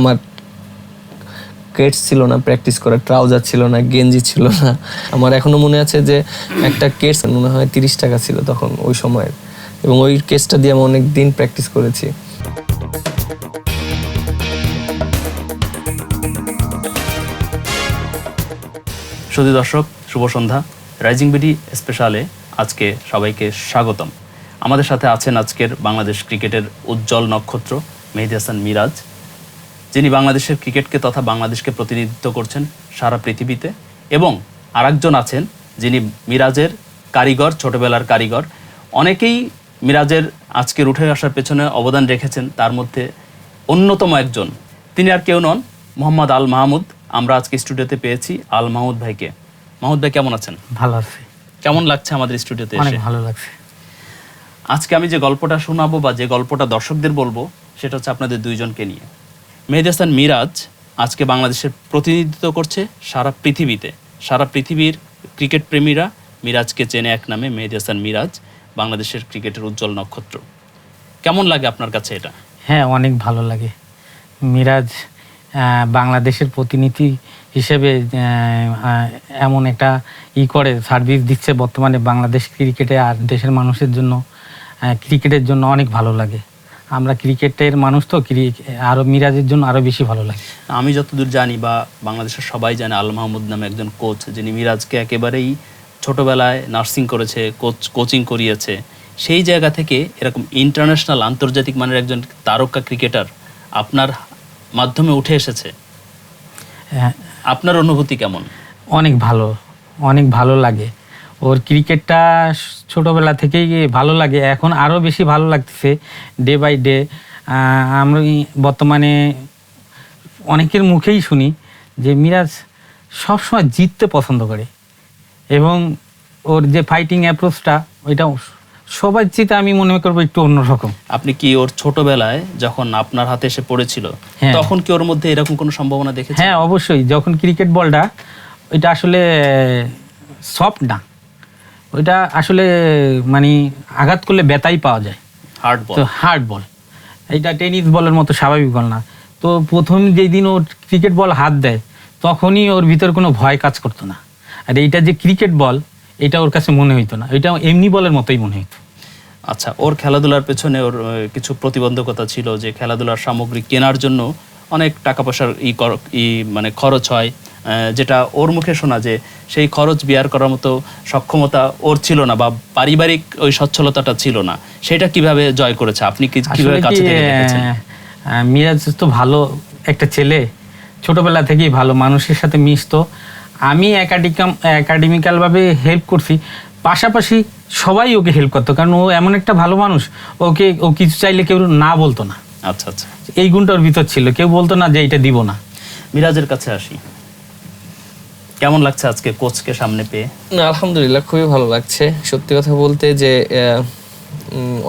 আমার কেটস ছিল না প্র্যাকটিস করার ট্রাউজার ছিল না, গেঞ্জি ছিল না। আমার এখনও মনে আছে যে একটা কেটস মনে হয় তিরিশ টাকা ছিল তখন, ওই সময়ের। এবং ওই কেসটা দিয়ে আমি অনেক দিন প্র্যাকটিস করেছি। শুধু দর্শক, শুভ সন্ধ্যা। রাইজিং বিডি স্পেশালে আজকে সবাইকে স্বাগতম। আমাদের সাথে আছেন আজকের বাংলাদেশ ক্রিকেটের উজ্জ্বল নক্ষত্র, মেহেদি হাসান মিরাজ। যিনি বাংলাদেশের ক্রিকেটকে তথা বাংলাদেশকে প্রতিনিধিত্ব করছেন সারা পৃথিবীতে এবং আরেকজন আছেন যিনি মিরাজের কারিগর ছোটবেলার কারিগর। অনেকেই মিরাজের আজকের উঠে আসার পেছনে অবদান রেখেছেন তার মধ্যে অন্যতম একজন। তিনি আর কেউ নন মোহাম্মদ আল মাহমুদ। আমরা আজকে স্টুডিওতে পেয়েছি আল মাহমুদ ভাইকে। মাহমুদ ভাই কেমন আছেন? ভালো আছে। কেমন লাগছে আমাদের স্টুডিওতে এসে? ভালো লাগছে। আজকে আমি যে গল্পটা শোনাবো বা যে গল্পটা দর্শকদের বলব সেটা হচ্ছে আপনাদের দুইজনকে নিয়ে। মেহেদি মিরাজ আজকে বাংলাদেশের প্রতিনিধিত্ব করছে সারা পৃথিবীতে। সারা পৃথিবীর ক্রিকেট প্রেমীরা মিরাজকে চেনে এক নামে মেহেদি মিরাজ, বাংলাদেশের ক্রিকেটের উজ্জ্বল নক্ষত্র। কেমন লাগে আপনার কাছে এটা? হ্যাঁ অনেক ভালো লাগে। মিরাজ বাংলাদেশের প্রতিনিধি হিসেবে এমন একটা ই করে সার্ভিস দিচ্ছে বর্তমানে বাংলাদেশ ক্রিকেটে আর দেশের মানুষের জন্য ক্রিকেটের জন্য অনেক ভালো লাগে। আমরা ক্রিকেটের মানুষ তো ক্রি- আরও মিরাজের জন্য আরও বেশি ভালো লাগে। আমি যতদূর জানি বা বাংলাদেশের সবাই জানে আল মাহমুদ নামে একজন কোচ যিনি মিরাজকে একেবারেই ছোটবেলায় নার্সিং করেছে কোচ কোচিং করিয়েছে। সেই জায়গা থেকে এরকম ইন্টারন্যাশনাল আন্তর্জাতিক মানের একজন তারকা ক্রিকেটার আপনার মাধ্যমে উঠে এসেছে। হ্যাঁ, আপনার অনুভূতি কেমন? অনেক ভালো অনেক ভালো লাগে। ওর ক্রিকেটটা ছোটোবেলা থেকেই ভালো লাগে। এখন আরও বেশি ভালো লাগতেছে ডে বাই ডে আমরা বর্তমানে অনেকের মুখেই শুনি যে মিরাজ সবসময় জিততে পছন্দ করে এবং ওর যে ফাইটিং অ্যাপ্রোচটা ওইটা সবার চেয়ে আমি মনে করব একটু অন্যরকম। আপনি কি ওর ছোটবেলায় যখন আপনার হাতে এসে পড়েছিল হ্যাঁ। তখন কি ওর মধ্যে এরকম কোনো সম্ভাবনা দেখেছেন? হ্যাঁ অবশ্যই। যখন ক্রিকেট বলটা ওইটা আসলে সফট না। ওইটা আসলে মানে আঘাত করলে ব্যথাই পাওয়া যায়। হার্ড বল তো হার্ড বল এটা টেনিস বলের মতো স্বাভাবিক বল না। তো প্রথম যেই দিন ওর ক্রিকেট বল হাত দেয় তখনই ওর ভিতর কোনো ভয় কাজ করতো না। আর এইটা যে ক্রিকেট বল এটা ওর কাছে মনে হইতো না। এটা এমনি বলের মতোই মনে হইতো। আচ্ছা ওর খেলাধুলার পেছনে ওর কিছু প্রতিবন্ধকতা ছিল যে খেলাধুলার সামগ্রী কেনার জন্য অনেক টাকা পয়সার ই মানে খরচ হয়। যেটা ওর মুখে শোনা যে সেই খরচ বিয়ার করার মতো সক্ষমতা ওর ছিল না বা পারিবারিক ওই সচ্ছলতাটা ছিল না সেটা কীভাবে জয় করেছে? আপনি কীভাবে কাছে থেকে দেখেছেন? মিরাজ তো ভালো একটা ছেলে ছোটবেলা থেকেই ভালো মানুষের সাথে মিশতো। আমি একাডিকাম একাডেমিক্যালভাবে হেল্প করছি পাশাপাশি সবাই ওকে হেল্প করতো কারণ ও এমন একটা ভালো মানুষ ওকে ও কিছু চাইলে কেউ না বলতো না। আচ্ছা আচ্ছা। এই গুণটা ওর ভিতর ছিল কেউ বলতো না যে এটা দিব না। মিরাজের কাছে আসি। কেমন লাগছে আজকে কোচকে সামনে পেয়ে? না, আলহামদুলিল্লাহ, খুবই ভালো লাগছে। সত্যি কথা বলতে যে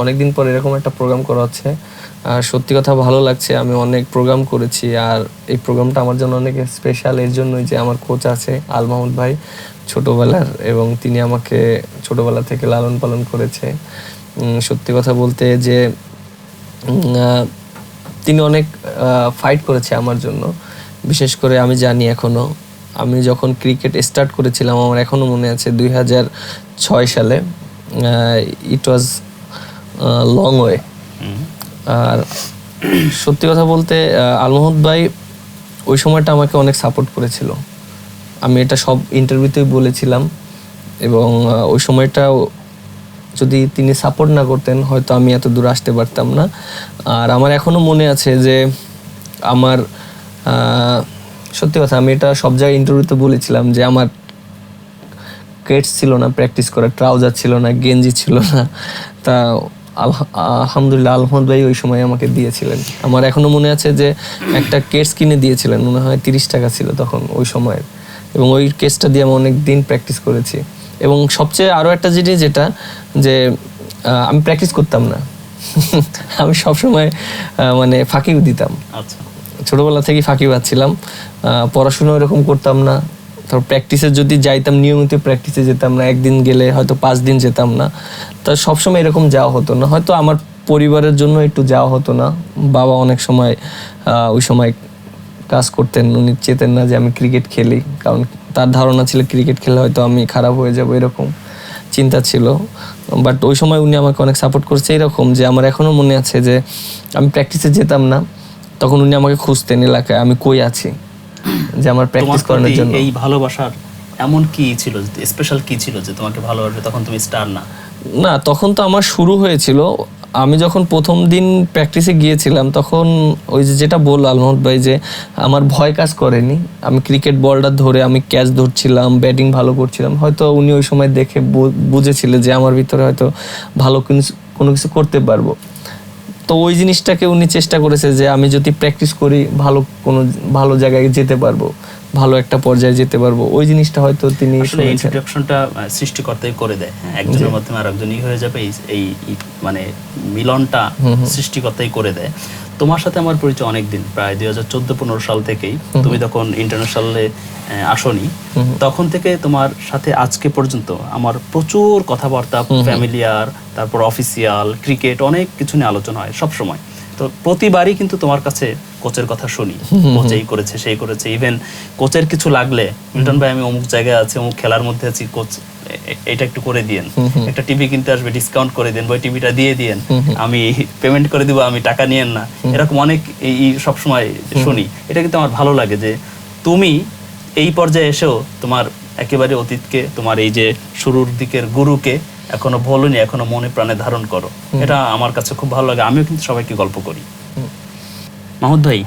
অনেকদিন পর এরকম একটা প্রোগ্রাম করা হচ্ছে। আর সত্যি কথা ভালো লাগছে, আমি অনেক প্রোগ্রাম করেছি। আর এই প্রোগ্রামটা আমার জন্য অনেক স্পেশাল এর জন্যই যে আমার কোচ আছে, আল মাহমুদ ভাই, ছোটবেলার, এবং তিনি আমাকে ছোটবেলা থেকে লালন পালন করেছে। সত্যি কথা বলতে যে তিনি অনেক ফাইট করেছে আমার জন্য। বিশেষ করে আমি জানি এখনও আমি যখন ক্রিকেট স্টার্ট করেছিলাম, আমার এখনও মনে আছে দুই হাজার ছয় সালে ইট ওয়াজ লং ওয়ে আর সত্যি কথা বলতে আলমহদ ভাই ওই সময়টা আমাকে অনেক সাপোর্ট করেছিল। আমি এটা সব ইন্টারভিউতেই বলেছিলাম এবং ওই সময়টা যদি তিনি সাপোর্ট না করতেন, হয়তো আমি এত দূর আসতে পারতাম না। আর আমার এখনও মনে আছে যে, আমার সত্যি কথা, আমি এটা সব জায়গায় ইন্টারভিউতে বলেছিলাম যে আমার কেটস ছিল না প্র্যাকটিস করার ট্রাউজার ছিল না, গেঞ্জি ছিল না। তা আলহা- আলহামদুলিল্লাহ, আলহামদ ভাই ওই সময় আমাকে দিয়েছিলেন। আমার এখনও মনে আছে যে একটা কেটস কিনে দিয়েছিলেন, মনে হয় তিরিশ টাকা ছিল তখন ওই সময়ের। এবং ওই কেসটা দিয়ে আমি অনেক দিন প্র্যাকটিস করেছি। এবং সবচেয়ে আরও একটা জিনিস যেটা, যে আমি প্র্যাকটিস করতাম না। আমি সবসময় মানে ফাঁকিও দিতাম। আচ্ছা। ছোটবেলা থেকেই ফাঁকি পাচ্ছিলাম। পড়াশোনা এরকম করতাম না। তারপর প্র্যাকটিসে যদি যাইতাম, নিয়মিত প্র্যাকটিসে যেতাম না, একদিন গেলে হয়তো পাঁচ দিন যেতাম না। তা সবসময় এরকম যাওয়া হতো না। হয়তো আমার পরিবারের জন্য একটু যাওয়া হতো না। বাবা অনেক সময় ওই সময় কাজ করতেন, উনি চেতেন না যে আমি ক্রিকেট খেলি। কারণ তার ধারণা ছিল ক্রিকেট খেলে হয়তো আমি খারাপ হয়ে যাব, এরকম চিন্তা ছিল। বাট ওই সময় উনি আমাকে অনেক সাপোর্ট করছে। এরকম যে আমার এখনও মনে আছে যে আমি প্র্যাকটিসে যেতাম না। তখন উনি আমাকে খুঁজতেন এলাকায় আমি কই আছি? যে আমার প্র্যাকটিস করানোর জন্য। এই ভালোবাসার এমন কি ছিল স্পেশাল কি ছিল যে তোমাকে ভালোবাসবে তখন তুমি স্টার না? না তখন তো আমার শুরু হয়েছিল। আমি যখন প্রথম দিন প্র্যাকটিসে গিয়েছিলাম তখন ওই যে যেটা বলল আলমহদ ভাই যে আমার ভয় কাজ করেনি। আমি ক্রিকেট বলটা ধরে আমি ক্যাচ ধরছিলাম ব্যাটিং ভালো করছিলাম। হয়তো উনি ওই সময় দেখে বুঝেছিলেন যে আমার ভিতরে হয়তো ভালো কিছু- কোনো কিছু করতে পারব। তো ওই জিনিসটাকে উনি চেষ্টা করেছে যে আমি যদি প্র্যাকটিস করি, ভালো কোনো, ভালো জায়গায় যেতে পারব। ভালো একটা পর্যায়ে যেতে পারব। ওই জিনিসটা হয়তো তিনি আসলে ইন্ট্রোডাকশনটা সৃষ্টিকর্তাই করে দেয়। হ্যাঁ, একজনের মাধ্যমে আর একজনই হয়ে যাবে। এই মানে মিলনটা সৃষ্টিকর্তাই করে দেয়। তোমার সাথে আমার পরিচয় অনেক দিন প্রায় দুই হাজার চোদ্দ পনেরো সাল থেকেই। তুমি তখন ইন্টারন্যাশনালে আসনি তখন থেকে তোমার সাথে আজকে পর্যন্ত আমার প্রচুর কথাবার্তা ফ্যামিলিয়ার তারপর অফিসিয়াল ক্রিকেট অনেক কিছু নিয়ে আলোচনা হয় সব সময় তো প্রতিবারই কিন্তু তোমার কাছে কোচের কথা শুনি। কোচ এই করেছে সেই করেছে। ইভেন কোচের কিছু লাগলে মিল্টন ভাই আমি অমুক জায়গায় আছি অমুক খেলার মধ্যে আছি কোচ এটা একটু করে দিয়েন। একটা টিভি কিনতে আসবে ডিসকাউন্ট করে দেন ওই টিভিটা দিয়ে দিয়েন। আমি পেমেন্ট করে দিব আমি টাকা নিয়েন না। এরকম অনেক এই সব সময় শুনি। এটা কিন্তু আমার ভালো লাগে যে তুমি এই পর্যায়ে এসেও তোমার একেবারে অতীতকে তোমার এই যে শুরুর দিকের গুরুকে এখনও ভুলনি এখনও মনে প্রাণে ধারণ করো। এটা আমার কাছে খুব ভালো লাগে। আমিও কিন্তু সবাইকে গল্প করি। মাহমুদ ভাই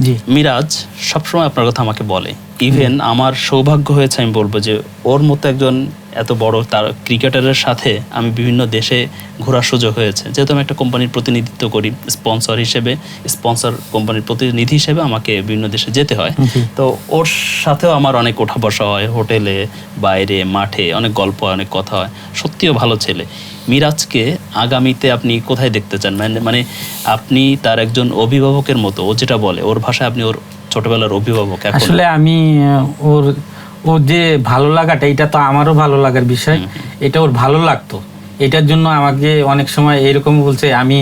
জি। মিরাজ সবসময় আপনার কথা আমাকে বলে। ইভেন আমার সৌভাগ্য হয়েছে আমি বলব যে ওর মতো একজন এত বড় তার ক্রিকেটারের সাথে আমি বিভিন্ন দেশে ঘোরার সুযোগ হয়েছে। যেহেতু আমি একটা কোম্পানির প্রতিনিধিত্ব করি স্পন্সর হিসেবে স্পন্সর কোম্পানির প্রতিনিধি হিসেবে আমাকে বিভিন্ন দেশে যেতে হয়। তো ওর সাথেও আমার অনেক ওঠা বসা হয় হোটেলে বাইরে মাঠে অনেক গল্প হয় অনেক কথা হয়। সত্যিও ভালো ছেলে। মিরাজকে আগামীতে আপনি কোথায় দেখতে চান? মানে মানে আপনি তার একজন অভিভাবকের মতো ও যেটা বলে ওর ভাষায় আপনি ওর ছোটবেলার অভিভাবক আসলে আমি ওর ওর যে ভালো লাগাটা এটা তো আমারও ভালো লাগার বিষয়। এটা ওর ভালো লাগতো। এটার জন্য আমাকে অনেক সময় এরকম বলছে আমি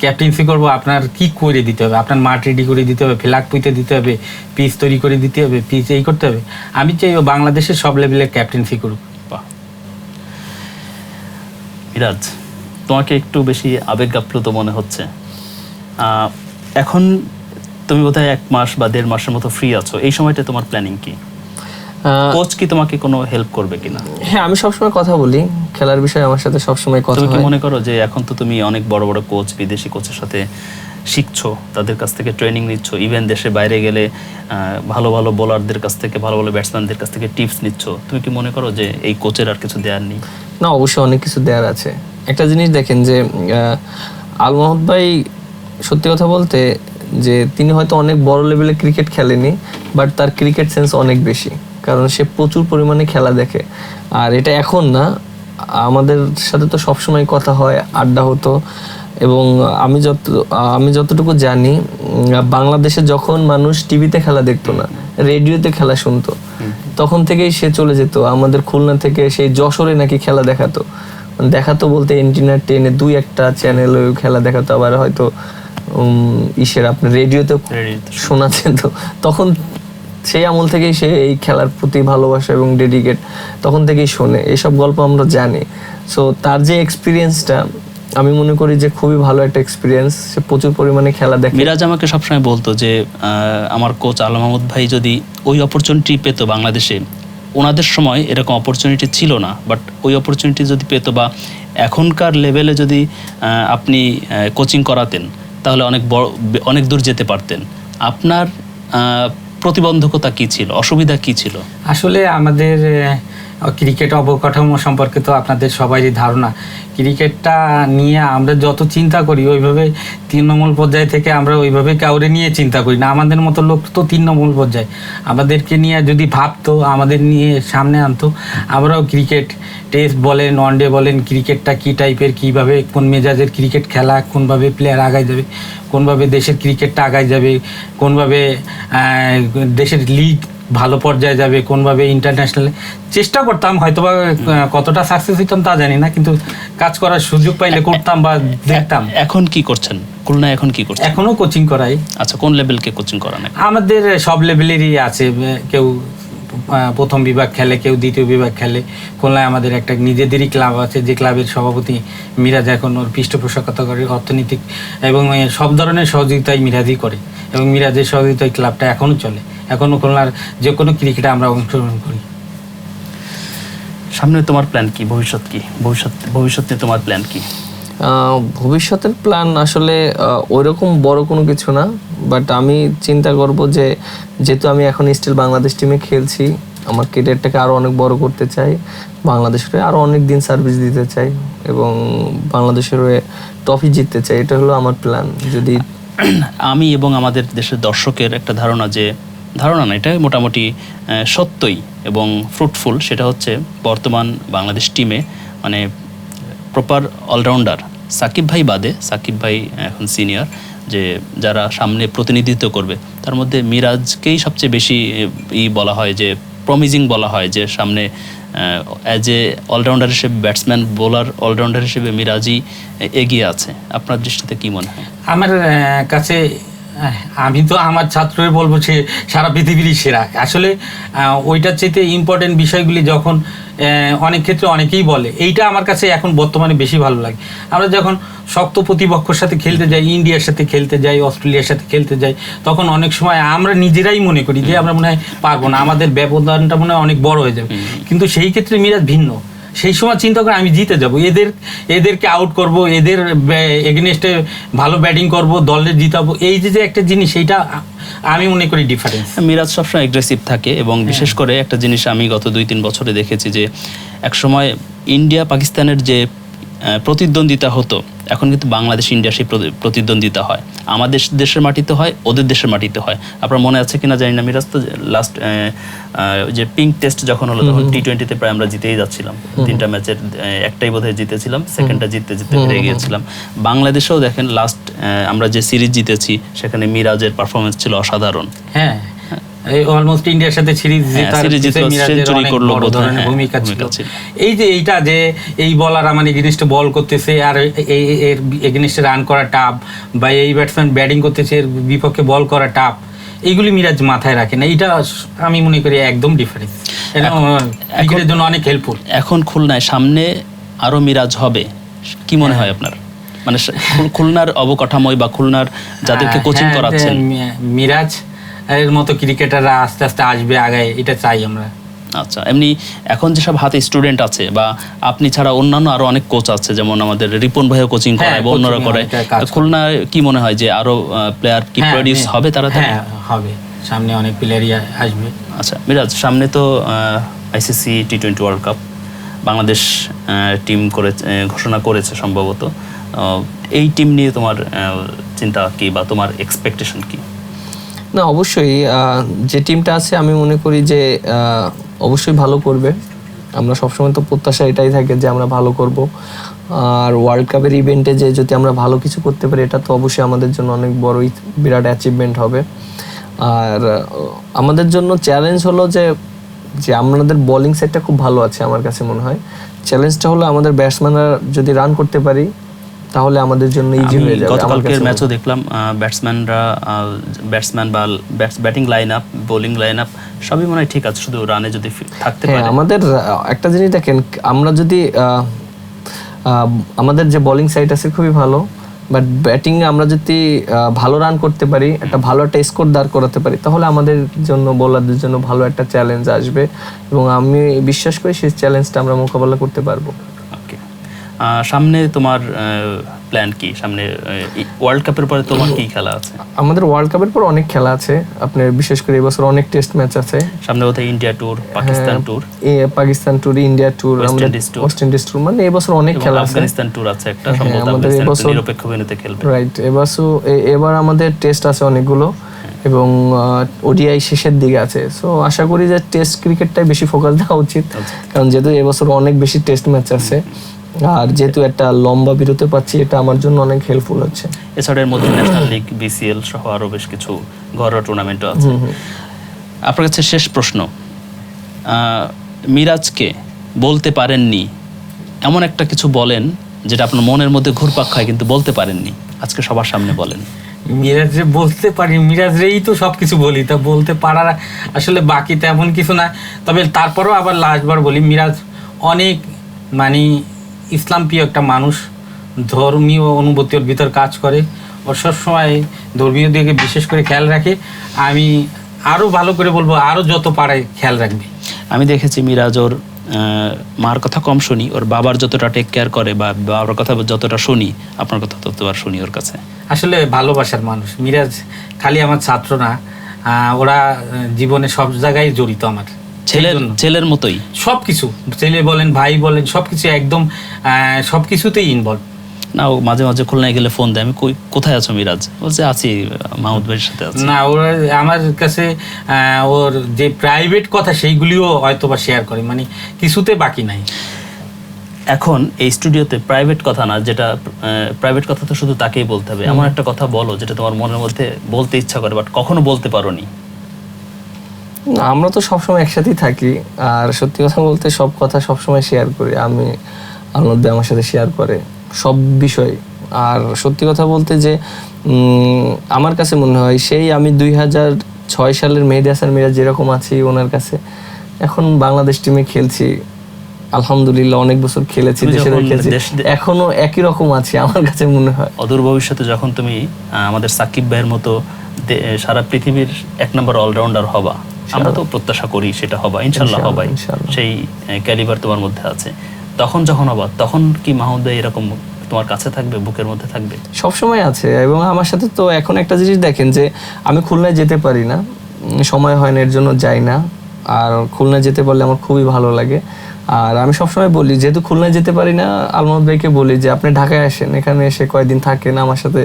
ক্যাপ্টেন্সি করব আপনার কি করে দিতে হবে? আপনার মাঠ রেডি করে দিতে হবে ফ্ল্যাগ পুঁতে দিতে হবে পিচ তৈরি করে দিতে হবে পিচ এই করতে হবে। আমি চাই ও বাংলাদেশের সব লেভেলের ক্যাপ্টেন্সি করুক। মিরাজ তোমাকে একটু বেশি আবেগাপ্লুত মনে হচ্ছে। এখন তুমি বোধহয় এক মাস বা দেড় মাসের মতো ফ্রি আছো। এই সময়টা তোমার প্ল্যানিং কি? কোচ কি তোমাকে কোনো হেল্প করবে কিনা? হ্যাঁ আমি সবসময় কথা বলি। খেলার বিষয়ে আমার সাথে সবসময় কথা তুমি কি মনে করো যে এখন তো তুমি অনেক বড় বড় কোচ বিদেশি কোচের সাথে শিখছো তাদের কাছ থেকে ট্রেনিং নিচ্ছ ইভেন দেশে বাইরে গেলে ভালো ভালো বোলারদের কাছ থেকে ভালো ভালো ব্যাটসম্যানদের কাছ থেকে টিপস নিচ্ছ। তুমি কি মনে করো যে এই কোচের আর কিছু দেওয়ার নেই? না, অবশ্যই অনেক কিছু দেওয়ার আছে। একটা জিনিস দেখেন যে আল মাহমুদ ভাই সত্যি কথা বলতে যে, তিনি হয়তো অনেক বড় লেভেলে ক্রিকেট খেলেনি বাট তার ক্রিকেট সেন্স অনেক বেশি, কারণ সে প্রচুর পরিমাণে খেলা দেখে। আর এটা এখন না, আমাদের সাথে তো সবসময় কথা হয়, আড্ডা হতো, এবং আমি যত, আমি যতটুকু জানি বাংলাদেশে যখন মানুষ টিভিতে খেলা দেখতো না রেডিওতে খেলা শুনতো তখন থেকেই সে চলে যেত। আমাদের খুলনা থেকে সেই যশোরে নাকি খেলা দেখাতো। মানে দেখাতো বলতে এন্টিনা টেনে দুই একটা চ্যানেল খেলা দেখাতো আবার হয়তো ইসের আপনার রেডিওতে রেডিওতে। শোনাচ্ছেন তো। তখন সেই আমল থেকেই সে এই খেলার প্রতি ভালোবাসা এবং ডেডিকেট তখন থেকেই শোনে। এসব গল্প আমরা জানি। সো তার যে এক্সপিরিয়েন্সটা আমি মনে করি যে খুবই ভালো একটা এক্সপিরিয়েন্স সে প্রচুর পরিমাণে খেলা দেখে। মিরাজ আমাকে সবসময় বলতো যে আমার কোচ আলম মাহমুদ ভাই যদি ওই অপরচুনিটি পেত বাংলাদেশে, ওনাদের সময় এরকম অপরচুনিটি ছিল না। বাট ওই অপরচুনিটি যদি পেত বা এখনকার লেভেলে যদি আপনি কোচিং করাতেন, তাহলে অনেক বড়, অনেক দূর যেতে পারতেন। আপনার প্রতিবন্ধকতা কি ছিল? অসুবিধা কি ছিল? আসলে আমাদের ক্রিকেট অবকাঠামো সম্পর্কে তো আপনাদের সবারই ধারণা। ক্রিকেটটা নিয়ে আমরা যত চিন্তা করি, ওইভাবে তৃণমূল পর্যায় থেকে আমরা ওইভাবে কাউরে নিয়ে চিন্তা করি না। আমাদের মতো লোক তো তৃণমূল পর্যায়ে। আমাদেরকে নিয়ে যদি ভাবতো, আমাদের নিয়ে সামনে আনতো, আমরাও ক্রিকেট টেস্ট বলেন ওয়ানডে বলেন, ক্রিকেটটা কী টাইপের কীভাবে, কোন মেজাজের ক্রিকেট খেলা, কোনভাবে প্লেয়ার আগায় যাবে কোনভাবে দেশের ক্রিকেটটা আগায় যাবে কোনভাবে দেশের লিগ ভালো পর্যায়ে যাবে কোনভাবে ইন্টারন্যাশনালে চেষ্টা করতাম হয়তোবা আহ, কতটা সাকসেস হইতাম তা জানি না কিন্তু কাজ করার সুযোগ পাইলে করতাম বা দেখতাম। এখন কি করছেন? খুলনায় এখন কি করছেন? এখনও কোচিং করাই। আচ্ছা কোন লেভেলকে কোচিং করান আমাদের সব লেভেলেরই আছে কেউ প্রথম বিভাগ খেলে, কেউ দ্বিতীয় বিভাগ খেলে। খুলনায় আমাদের একটা নিজেদেরই ক্লাব আছে, যে ক্লাবের সভাপতি মিরাজ এখন ওর পৃষ্ঠপোষকতা করে অর্থনৈতিক এবং সব ধরনের সহযোগিতাই মিরাজই করে এবং মিরাজের সহযোগিতায় ক্লাবটা এখনও চলে। এখনও খুলনার যে কোনো ক্রিকেটে আমরা অংশগ্রহণ করি। সামনে তোমার প্ল্যান কি? ভবিষ্যৎ কি? ভবিষ্যৎ, ভবিষ্যতে তোমার প্ল্যান কি? ভবিষ্যতের প্ল্যান আসলে ওইরকম বড় কোনো কিছু না বাট আমি চিন্তা করব যে, যেহেতু আমি এখন স্টিল বাংলাদেশ টিমে খেলছি, আমার ক্যারিয়ারটাকে আরও অনেক বড় করতে চাই বাংলাদেশের হয়ে আরও অনেক দিন সার্ভিস দিতে চাই, এবং বাংলাদেশের হয়ে ট্রফি জিততে চাই, এটা হলো আমার প্ল্যান যদি আমি এবং আমাদের দেশের দর্শকের একটা ধারণা যে, ধারণা না, এটা মোটামুটি সত্যই এবং ফ্রুটফুল সেটা হচ্ছে বর্তমান বাংলাদেশ টিমে মানে প্রপার অলরাউন্ডার সাকিব ভাই বাদে, সাকিব ভাই এখন সিনিয়র যে যারা সামনে প্রতিনিধিত্ব করবে, তার মধ্যে মিরাজকেই সবচেয়ে বেশি ই বলা হয়, যে প্রমিজিং বলা হয়, যে সামনে অ্যাজ এ অলরাউন্ডার হিসেবে ব্যাটসম্যান বোলার অলরাউন্ডার হিসেবে মিরাজই এগিয়ে আছে। আপনার দৃষ্টিতে কি মনে হয়? আমার কাছে আমি তো আমার ছাত্রই বলব সে সারা পৃথিবীরই সেরা। আসলে ওইটার চাইতে ইম্পর্টেন্ট বিষয়গুলি যখন অনেক ক্ষেত্রে অনেকেই বলে। এইটা আমার কাছে এখন বর্তমানে বেশি ভালো লাগে। আমরা যখন শক্ত প্রতিপক্ষর সাথে খেলতে যাই ইন্ডিয়ার সাথে খেলতে যাই অস্ট্রেলিয়ার সাথে খেলতে যাই তখন অনেক সময় আমরা নিজেরাই মনে করি যে আমরা মনে হয় পারব না। আমাদের ব্যবধানটা মনে হয় অনেক বড় হয়ে যাবে। কিন্তু সেই ক্ষেত্রে মিরাজ ভিন্ন। সেই সময় চিন্তা করে আমি জিতে যাব। এদের এদেরকে আউট করব এদের এগেনস্টে ভালো ব্যাটিং করব দলের জিতাবো। এই যে যে একটা জিনিস সেইটা আমি মনে করি ডিফারেন্স মিরাজ সবসময় অ্যাগ্রেসিভ থাকে এবং বিশেষ করে একটা জিনিস আমি গত দুই তিন বছরে দেখেছি যে একসময় ইন্ডিয়া পাকিস্তানের যে প্রতিদ্বন্দ্বিতা হতো। এখন কিন্তু বাংলাদেশ ইন্ডিয়া সেই প্রতিদ্বন্দ্বিতা হয়। আমাদের দেশের মাটিতে হয় ওদের দেশের মাটিতে হয়। আপনার মনে আছে কিনা জানি না মিরাজ তো লাস্ট যে পিঙ্ক টেস্ট যখন হলো তখন টি টোয়েন্টিতে প্রায় আমরা জিতেই যাচ্ছিলাম। তিনটা ম্যাচের একটাই বোধহয় জিতেছিলাম সেকেন্ডটা জিততে জিততে হেরে গিয়েছিলাম। বাংলাদেশেও দেখেন লাস্ট আমরা যে সিরিজ জিতেছি সেখানে মিরাজের পারফরমেন্স ছিল অসাধারণ। হ্যাঁ এই অলমোস্ট ইন্ডিয়ার সাথে সিরিজ হ্যাঁ, অনেক করল ধরনের হ্যাঁ, ভূমিকা ছিল। এই যে এইটা যে এই বলার আমার এগেনস্টে বল করতেছে আর এই এর এগেনস্টে রান করা টাপ বা এই ব্যাটসম্যান ব্যাটিং করতেছে এর বিপক্ষে বল করা টাপ এইগুলি মিরাজ মাথায় রাখে না। এটা আমি মনে করি একদম ডিফারেন্স ক্রিকেটের জন্য অনেক হেল্পফুল এখন খুলনায় সামনে আরও মিরাজ হবে কি মনে হয় আপনার? মানে খুলনার অবকাঠামোয় বা খুলনার যাদেরকে হ্যাঁ, কোচিং করাচ্ছেন। মিরাজ এর মতো ক্রিকেটাররা আস্তে আস্তে আসবে আগায় এটা চাই আমরা। আচ্ছা এমনি এখন যেসব হাতে স্টুডেন্ট আছে বা আপনি ছাড়া অন্যান্য আরও অনেক কোচ আছে যেমন আমাদের রিপন ভাইও কোচিং হ্যাঁ, করায় বা অন্যরা করে করে। খুলনায় কি মনে হয় যে আরও প্লেয়ার কি হ্যাঁ, প্রডিউস হ্যাঁ, হবে তাড়াতাড়ি হ্যাঁ হবে। সামনে অনেক প্লেয়ারই আসবে। আচ্ছা মিরাজ সামনে তো ICC T twenty World Cup Bangladesh team করে ঘোষণা করেছে সম্ভবত। এই টিম নিয়ে তোমার চিন্তা কি বা তোমার এক্সপেকটেশন কি? না, অবশ্যই যে টিমটা আছে, আমি মনে করি যে অবশ্যই ভালো করবে। আমরা সবসময় তো প্রত্যাশা এটাই থাকে যে আমরা ভালো করব। আর ওয়ার্ল্ড কাপের ইভেন্টে যে যদি আমরা ভালো কিছু করতে পারি, এটা তো অবশ্যই আমাদের জন্য অনেক বড়ই বিরাট অ্যাচিভমেন্ট হবে। আর আমাদের জন্য চ্যালেঞ্জ হলো যে যে আমাদের বোলিং সেটটা খুব ভালো আছে, আমার কাছে মনে হয়। চ্যালেঞ্জটা হলো আমাদের ব্যাটসম্যানরা যদি রান করতে পারি তাহলে আমাদের জন্য ইজি হয়ে যাবে গতকালকের ম্যাচও দেখলাম ব্যাটসম্যানরা ব্যাটসম্যান বা batting line up bowling line up সবই মনে হয় ঠিক আছে শুধু রানে যদি থাকতে হ্যাঁ পারে। আমাদের একটা জিনিস দেখেন আমরা যদি আমাদের যে বোলিং সাইড আছে খুবই ভালো বাট ব্যাটিং আমরা যদি ভালো রান করতে পারি একটা ভালো একটা স্কোর দাঁড় করাতে পারি তাহলে আমাদের জন্য বোলারদের জন্য ভালো একটা চ্যালেঞ্জ আসবে এবং আমি বিশ্বাস করি সেই চ্যালেঞ্জটা আমরা মোকাবেলা করতে পারব। সামনে তোমার প্ল্যান কি? সামনে ওয়ার্ল্ড কাপের পরে তোমার কি খেলা আছে? আমাদের ওয়ার্ল্ড কাপের পর অনেক খেলা আছে। আপনার বিশেষ করে এবছর অনেক টেস্ট ম্যাচ আছে। সামনে কোথায় ইন্ডিয়া ট্যুর পাকিস্তান ট্যুর এ পাকিস্তান ট্যুর ইন্ডিয়া ট্যুর আমাদের। ওয়েস্ট ইন্ডিজ ট্যুর মানে এবছর অনেক খেলা আছে। আফগানিস্তান ট্যুর আছে একটা হ্যাঁ, সম্ভবত আমাদের এবছর- নিরপেক্ষ ভেন্যুতে খেলবে। রাইট এবার সো- এবার আমাদের টেস্ট আছে অনেকগুলো এবং ওডিআই শেষের দিকে আছে। সো আশা করি যে টেস্ট ক্রিকেটটাই বেশি ফোকাস দেওয়া উচিত। কারণ যেহেতু এবছর অনেক বেশি টেস্ট ম্যাচ আছে। আর যেহেতু একটা লম্বা বিরতি পাচ্ছি এটা আমার জন্য অনেক হেল্পফুল হচ্ছে। এছাড়া এর মধ্যে ন্যাশনাল লিগ বিসিএল সহ আরও বেশ কিছু ঘরোয়া টুর্নামেন্টও আছে। আপনার কাছে শেষ প্রশ্ন আহ, মিরাজকে বলতে পারেননি এমন একটা কিছু বলেন যেটা আপনার মনের মধ্যে ঘুরপাক খায় কিন্তু বলতে পারেননি আজকে সবার সামনে বলেন। মিরাজে বলতে পারি মিরাজরেই তো সব কিছু বলি তা বলতে পারার আসলে বাকি তেমন কিছু না তবে তারপরেও আবার লাস্টবার বলি মিরাজ অনেক মানে ইসলাম প্রিয় একটা মানুষ ধর্মীয় অনুভূতির ভিতর কাজ করে ও সবসময় ধর্মীয় দিকে বিশেষ করে খেয়াল রাখে। আমি আরও ভালো করে বলব আরও যত পারে খেয়াল রাখবে। আমি দেখেছি মিরাজ ওর মার কথা কম শুনি ওর বাবার যতটা টেক কেয়ার করে বা বাবার কথা যতটা শুনি আপনার কথা ততবার শুনি ওর কাছে। আসলে ভালোবাসার মানুষ। মিরাজ খালি আমার ছাত্র না ওরা জীবনে সব জায়গায় জড়িত আমার। ছেলের ছেলের মতোই। সব কিছু ছেলে বলেন ভাই বলেন সব কিছু একদম সব কিছুতেই ইনভলভ না ও মাঝে মাঝে খুলনায় গেলে ফোন দেয়। আমি কই কোথায় আছো মিরাজ? বলছে আছি মাহমুদ ভাইয়ের সাথে আছি। না ওরা আমার কাছে ওর যে প্রাইভেট কথা সেইগুলিও হয়তো বা শেয়ার করে। মানে কিছুতে বাকি নাই। এখন এই স্টুডিওতে প্রাইভেট কথা না যেটা প্রাইভেট কথা তো শুধু তাকেই বলতে হবে। এমন একটা কথা বলো যেটা তোমার মনের মধ্যে বলতে ইচ্ছা করে বাট কখনো বলতে পারো না, আমরা তো সবসময় একসাথেই থাকি। আর সত্যি কথা বলতে সব কথা সবসময় শেয়ার করি। আমি ভাই আমার সাথে শেয়ার করে সব বিষয়। আর সত্যি কথা বলতে যে আমার কাছে মনে হয় সেই আমি দুই হাজার ছয় সালের মেহেদি হাসান মিরাজ যেরকম আছি ওনার কাছে এখন বাংলাদেশ টিমে খেলছি। আলহামদুলিল্লাহ অনেক বছর খেলেছি দেশের খেলছি। এখনও একই রকম আছি আমার কাছে মনে হয়। অদূর ভবিষ্যতে যখন তুমি আমাদের সাকিব ভাইয়ের মতো সারা পৃথিবীর এক নম্বর অলরাউন্ডার হবা আমরা তো প্রত্যাশা করি সেটা হবা ইনশাল্লাহ হবাই। সেই ক্যালিবার তোমার মধ্যে আছে। তখন যখন হবা তখন কি মাহমুদ এরকম তোমার কাছে থাকবে বুকের মধ্যে থাকবে? সবসময় আছে এবং আমার সাথে তো এখন একটা জিনিস দেখেন যে আমি খুলনায় যেতে পারি না সময় হয় না এর জন্য যাই না। আর খুলনায় যেতে পারলে আমার খুবই ভালো লাগে। আর আমি সবসময় বলি যেহেতু খুলনায় যেতে পারি না আলমদ ভাইকে বলি যে আপনি ঢাকায় আসেন এখানে এসে কয়েকদিন থাকেন আমার সাথে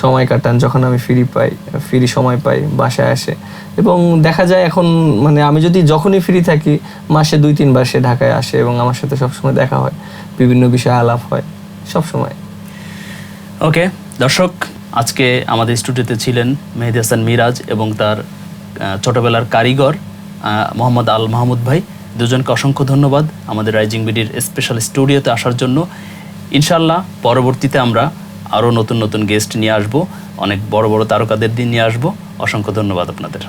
সময় কাটান, যখন আমি ফ্রি পাই ফ্রি সময় পাই, বাসায় আসে। এবং দেখা যায় এখন মানে আমি যদি যখনই ফ্রি থাকি, মাসে দুই, তিনবার সে ঢাকায় আসে এবং আমার সাথে সবসময় দেখা হয়। বিভিন্ন বিষয়ে আলাপ হয়, সবসময়। ওকে দর্শক, আজকে আমাদের স্টুডিওতে ছিলেন মেহেদি হাসান মিরাজ এবং তার ছোটবেলার কারিগর মোহাম্মদ আল মাহমুদ ভাই। দুজনকে অসংখ্য ধন্যবাদ আমাদের রাইজিং বিডির স্পেশাল স্টুডিওতে আসার জন্য। ইনশাল্লাহ পরবর্তীতে আমরা আরও নতুন নতুন গেস্ট নিয়ে আসব, অনেক বড় বড় তারকাদের দিন নিয়ে আসব। অসংখ্য ধন্যবাদ আপনাদের।